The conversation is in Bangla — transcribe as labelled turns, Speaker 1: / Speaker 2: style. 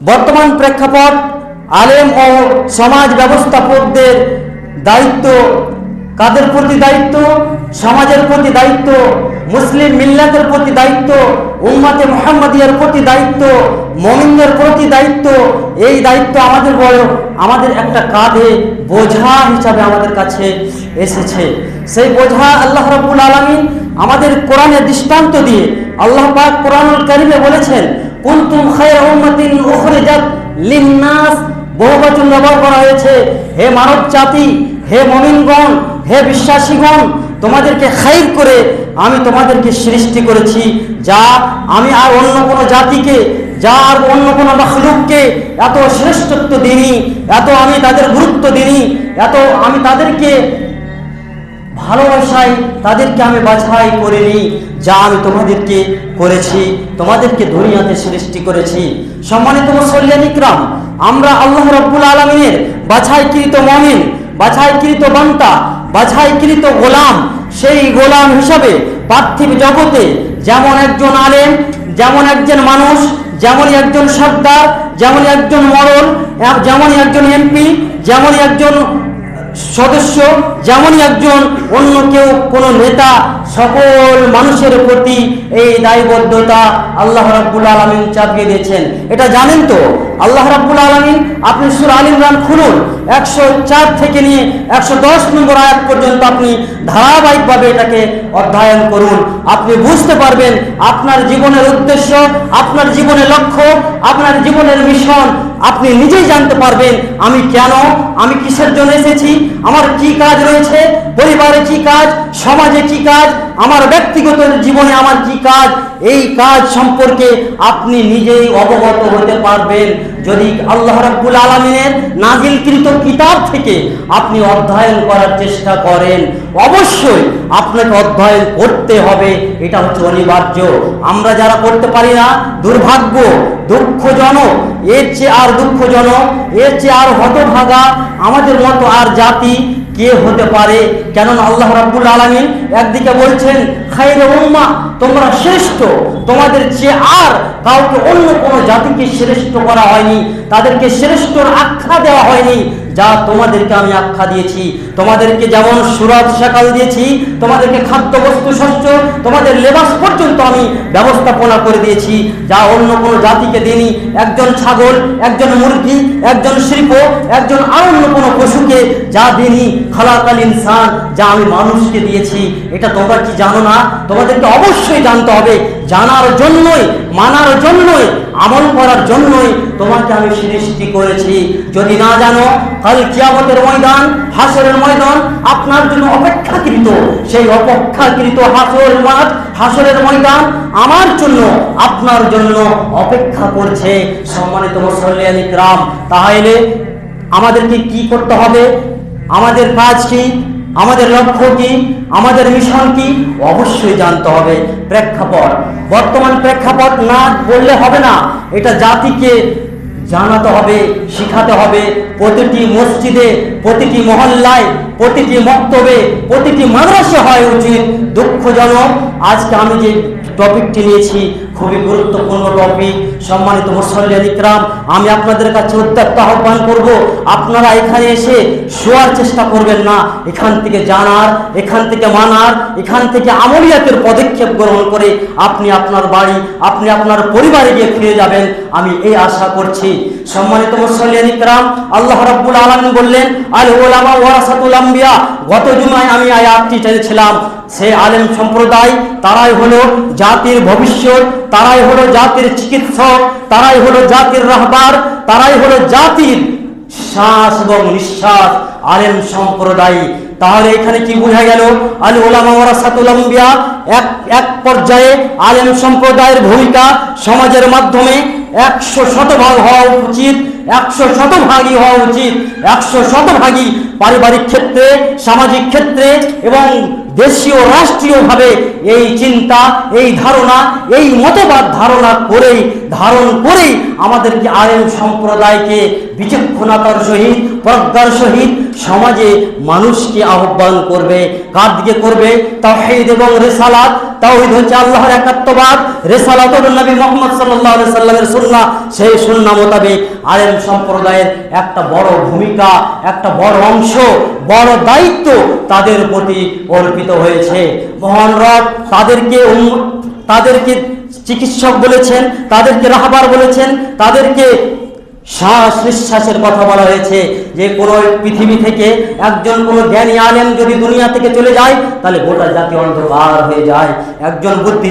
Speaker 1: বর্তমান প্রেক্ষাপট আলেম ও সমাজ ব্যবস্থাপকদের দায়িত্ব কাদের প্রতি দায়িত্ব? সমাজের প্রতি দায়িত্ব, মুসলিম মিল্লাতের প্রতি দায়িত্ব, উম্মাতে মোহাম্মদিয়ার প্রতি দায়িত্ব, মমিনদের প্রতি দায়িত্ব, এই দায়িত্ব আমাদের বড়, আমাদের একটা কাঁধে বোঝা হিসাবে আমাদের কাছে এসেছে। সেই বোঝা আল্লাহ রাব্বুল আলামিন আমাদের কোরআনের দৃষ্টান্ত দিয়ে, আল্লাহ পাক কোরআনুল কারিমে বলেছেন কুনতুম খায়রা উম্মাতিন উখরিজাত লিন্নাস। বহুবচন ব্যবহার করা হয়েছে। হে মানব জাতি, হে মমিনগণ, হে বিশ্বাসীগণ, তোমাদেরকে খাইর করে আমি তোমাদেরকে সৃষ্টি করেছি। যা আমি আর অন্য কোনো জাতিকে, যা আর অন্য কোনো মখলুককে এত শ্রেষ্ঠত্ব দিইনি, এত আমি তাদের গুরুত্ব দিইনি, এত আমি তাদেরকে ভালোবাসায় তাদেরকে আমি বাছাই করিনি যা আমি তোমাদেরকে করেছি, তোমাদেরকে দুনিয়াতে সৃষ্টি করেছি। সম্মানিত মুসল্লিয়ান ইকরাম, আমরা আল্লাহ রব্বুল আলমিনের বাছাইকৃত মমিন, বাছাইকৃত বান্তা বাছাইকৃত গোলাম, সেই গোলাম হিসাবে পার্থিব জগতে যেমন একজন আলেম, যেমন একজন মানুষ, যেমনই একজন সর্দার, যেমনই একজন মরণ যেমনই একজন এমপি, যেমনই একজন সদস্য যেমনই একজন অন্য কেউ কোনো নেতা, সকল মানুষের প্রতি এই দায়বদ্ধতা আল্লাহ রাব্বুল আলমিন চাপিয়ে দিয়েছেন। এটা জানেন তো? আল্লাহ রাব্বুল আলমিন, আপনি সুর আল ইমরান খুলুন, একশো চার থেকে নিয়ে একশো দশ নম্বর আয়াত পর্যন্ত আপনি ধারাবাহিকভাবে এটাকে অধ্যয়ন করুন। আপনি বুঝতে পারবেন আপনার জীবনের উদ্দেশ্য, আপনার জীবনের লক্ষ্য, আপনার জীবনের মিশন আপনি নিজেই জানতে পারবেন আমি কেন, আমি কিসের জন্য এসেছি, আমার কি কাজ রয়েছে, পরিবারে কি কাজ, সমাজে কি কাজ, আমার ব্যক্তিগত জীবনে আমার কি কাজ, এই কাজ সম্পর্কে আপনি নিজেই অবগত হতে পারবেন। যদি আল্লাহ রাব্বুল আলমিনের নাজিলকৃত কিতাব থেকে আপনি অধ্যয়ন করার চেষ্টা করেন অবশ্যই আপনাকে অধ্যয়ন করতে হবে, এটা হচ্ছে অনিবার্য। আমরা যারা করতে পারি না, দুর্ভাগ্য, দুঃখজনক, এর চেয়ে আর দুঃখজনক, এর চেয়ে আর হতভাগা আমাদের মতো আর জাতি কে হতে পারে? কেননা আল্লাহ রাব্বুল আলমী একদিকে বলছেন খাইরে উম্মা, তোমরা শ্রেষ্ঠ। তোমাদের চেয়ে আর কাউকে অন্য কোনো জাতিকে শ্রেষ্ঠ করা হয়নি। তাদেরকে শ্রেষ্ঠর আখ্যা দেওয়া হয়নি, যা তোমাদেরকে আমি আখ্যা দিয়েছি। তোমাদেরকে যেমন সুরাত সকাল দিয়েছি, তোমাদেরকে খাদ্য বস্তু শস্য, তোমাদের লেবাস পর্যন্ত আমি ব্যবস্থাপনা করে দিয়েছি, যা অন্য কোনো জাতিকে দিইনি। একজন ছাগল, একজন মুরগি, একজন শিল্প, একজন আর অন্য কোনো পশুকে যা দিইনি খালাকাল ইনসান, যা আমি মানুষকে দিয়েছি। এটা তোমরা কি জানো না? তোমাদেরকে অবশ্যই জানতে হবে, জানার জন্যই, মানার জন্যই, আমল করার জন্যই তোমাকে আমি সৃষ্টি করেছি। যদি না জানো, কাল কিয়ামতের ময়দান, হাসরের ময়দান আপনার জন্য অপেক্ষাকৃত। সেই অপেক্ষাকৃত হাসর মাঠ হাসরের ময়দান আমার জন্য, আপনার জন্য অপেক্ষা করছে সম্মানিত মুসল্লিয়ান ইকরাম তাহলে আমাদেরকে কি করতে হবে? আমাদের কাজ কি? আমাদের লক্ষ্য কি? আমাদের মিশন কি? অবশ্যই জানতে হবে। প্রেক্ষাপট। বর্তমান প্রেক্ষাপট না বললে হবে না। এটা জাতিকে জানাতে হবে, শিখাতে হবে। প্রতিটি মসজিদে, প্রতিটি মহল্লায়, প্রতিটি মক্তবে, প্রতিটি মাদ্রাসা হয় উচিত দুঃখজনক। আজকে আমি যে টপিকটি নিয়েছি, খুবই গুরুত্বপূর্ণ টপিক সম্মানিত মুসল্লিয়ান আমি আপনাদের কাছে উদ্যোক্ত আহ্বান করব, আপনারা এখানে এসে শোয়ার চেষ্টা করবেন না। এখান থেকে জানার, এখান থেকে মানার, এখান থেকে আমলিয়াতের পদক্ষেপ গ্রহণ করে আপনি আপনার বাড়ি, আপনি আপনার পরিবারে গিয়ে ফিরে যাবেন। আমি এই আশা করছি সম্মানিত মুসল্লিয়ান আল্লাহ রাব্বুল আলামিন বললেন, আল ওলামা ওয়ারাসাতুল আম্বিয়া। গত জুমায় আমি আয়াতটি টেনেছিলাম সে আলেম সম্প্রদায়, তারাই হলো জাতির ভবিষ্যৎ, তারাই হলো জাতির চিকিৎসক, তারাই হলো জাতির রাহবার, তারাই হলো জাতির শ্বাস এবং নিঃশ্বাস আলেম সম্প্রদায়। তাহলে এখানে কি বোঝা গেল? আল ওলামা ওয়ারাসাতুল এক এক পর্যায়ে আলেম সম্প্রদায়ের ভূমিকা সমাজের মাধ্যমে একশো শতভাগ হওয়া উচিত, একশো শতভাগই হওয়া উচিত, একশো শতভাগই পারিবারিক ক্ষেত্রে, সামাজিক ক্ষেত্রে এবং দেশীয়, রাষ্ট্রীয়ভাবে এই চিন্তা, এই ধারণা, এই মতবাদ ধারণা করেই, ধারণ করেই আমাদেরকে আলেম সম্প্রদায়কে বিচক্ষণতার সহিত, প্রজ্ঞার সহিত সমাজে মানুষকে আহ্বান করবে কার দিকে করবে তাহিদ এবং রেসালাত তাওহীদ হচ্ছে আল্লাহর একাত্মবাদ। রেসালাতুল নবী মুহাম্মদ সাল্লাল্লাহু আলাইহি সাল্লামের সুন্নাহ। সেই সুন্নাহ মোতাবেক আলেম সম্প্রদায়ের একটা বড় ভূমিকা, একটা বড় অংশ, বড় দায়িত্ব তাদের প্রতি অর্পিত হয়েছে। মহান রব তাদেরকে তাদেরকে চিকিৎসক বলেছেন, তাদেরকে রাহবার বলেছেন, তাদেরকে শ্বাস নিঃশ্বাসের কথা বলা হয়েছে যে কোনো পৃথিবী থেকে একজন কোনো জ্ঞানী আলেম যদি দুনিয়া থেকে চলে যায়, তাহলে গোটা জাতি অন্ধকার হয়ে যায়। একজন বুদ্ধি